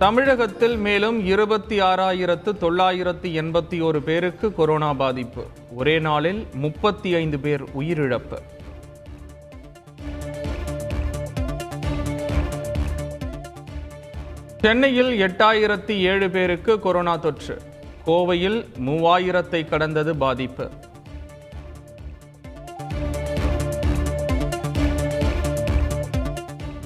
தமிழகத்தில் மேலும் இருபத்தி ஆறாயிரத்து தொள்ளாயிரத்து எண்பத்தி ஒரு பேருக்கு கொரோனா பாதிப்பு. ஒரே நாளில் முப்பத்தி ஐந்து பேர் உயிரிழப்பு. சென்னையில் எட்டாயிரத்தி ஏழு பேருக்கு கொரோனா தொற்று. கோவையில் மூவாயிரத்தை கடந்தது பாதிப்பு.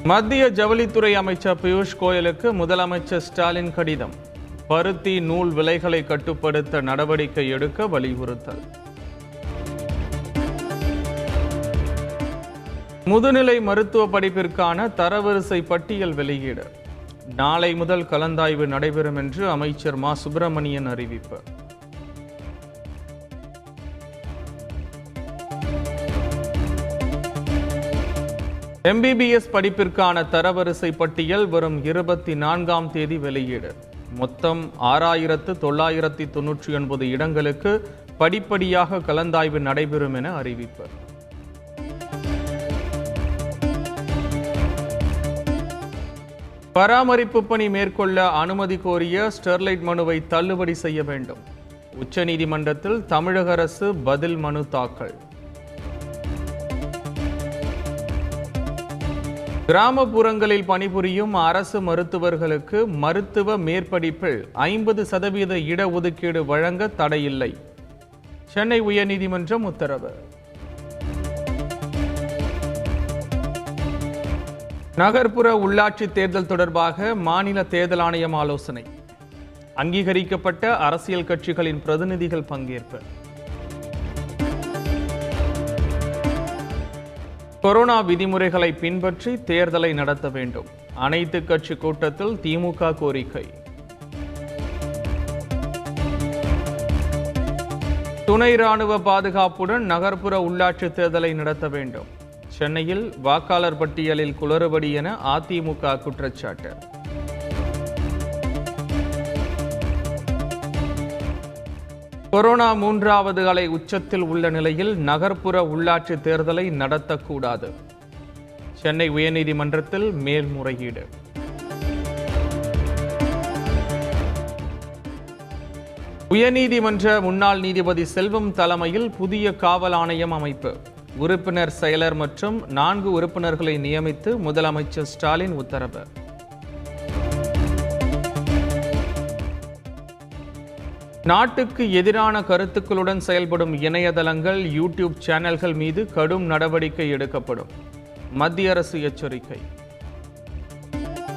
மத்திய ஜவுளித்துறை அமைச்சர் பியூஷ் கோயலுக்கு முதலமைச்சர் ஸ்டாலின் கடிதம். பருத்தி நூல் விலைகளை கட்டுப்படுத்த நடவடிக்கை எடுக்க வலியுறுத்தல். முதுநிலை மருத்துவ படிப்பிற்கான தரவரிசை பட்டியல் வெளியீடு. நாளை முதல் கலந்தாய்வு நடைபெறும் என்று அமைச்சர் மா. சுப்பிரமணியன் அறிவிப்பு. எம்பிபிஎஸ் படிப்பிற்கான தரவரிசை பட்டியல் வரும் இருபத்தி நான்காம் தேதி வெளியீடு. மொத்தம் ஆறாயிரத்து தொள்ளாயிரத்தி தொன்னூற்றி ஒன்பது இடங்களுக்கு படிப்படியாக கலந்தாய்வு நடைபெறும் என அறிவிப்பு. பராமரிப்பு பணி மேற்கொள்ள அனுமதி கோரிய ஸ்டெர்லைட் மனுவை தள்ளுபடி செய்ய வேண்டும். உச்சநீதிமன்றத்தில் தமிழக அரசு பதில் மனு தாக்கல். கிராமப்புறங்களில் பணிபுரியும் அரசு மருத்துவர்களுக்கு மருத்துவ மேற்படிப்பில் ஐம்பது சதவீத இடஒதுக்கீடு வழங்க தடையில்லை. சென்னை உயர்நீதிமன்றம் உத்தரவு. நகர்ப்புற உள்ளாட்சி தேர்தல் தொடர்பாக மாநில தேர்தல் ஆணையம் ஆலோசனை. அங்கீகரிக்கப்பட்ட அரசியல் கட்சிகளின் பிரதிநிதிகள் பங்கேற்பு. கொரோனா விதிமுறைகளை பின்பற்றி தேர்தலை நடத்த வேண்டும். அனைத்து கட்சி கூட்டத்தில் திமுக கோரிக்கை. துணை ராணுவ பாதுகாப்புடன் நகர்ப்புற உள்ளாட்சி தேர்தலை நடத்த வேண்டும். சென்னையில் வாக்காளர் பட்டியலில் குளறுபடி என அதிமுக குற்றச்சாட்டு. கொரோனா மூன்றாவது அலை உச்சத்தில் உள்ள நிலையில் நகர்ப்புற உள்ளாட்சி தேர்தலை நடத்தக்கூடாது. சென்னை உயர்நீதிமன்றத்தில் மேல்முறையீடு. உயர்நீதிமன்ற முன்னாள் நீதிபதி செல்வம் தலைமையில் புதிய காவல் ஆணையம் அமைப்பு. உறுப்பினர் செயலர் மற்றும் நான்கு உறுப்பினர்களை நியமித்து முதலமைச்சர் ஸ்டாலின் உத்தரவு. நாட்டுக்கு எதிரான கருத்துக்களுடன் செயல்படும் இணையதளங்கள் யூடியூப் சேனல்கள் மீது கடும் நடவடிக்கை எடுக்கப்படும். மத்திய அரசு எச்சரிக்கை.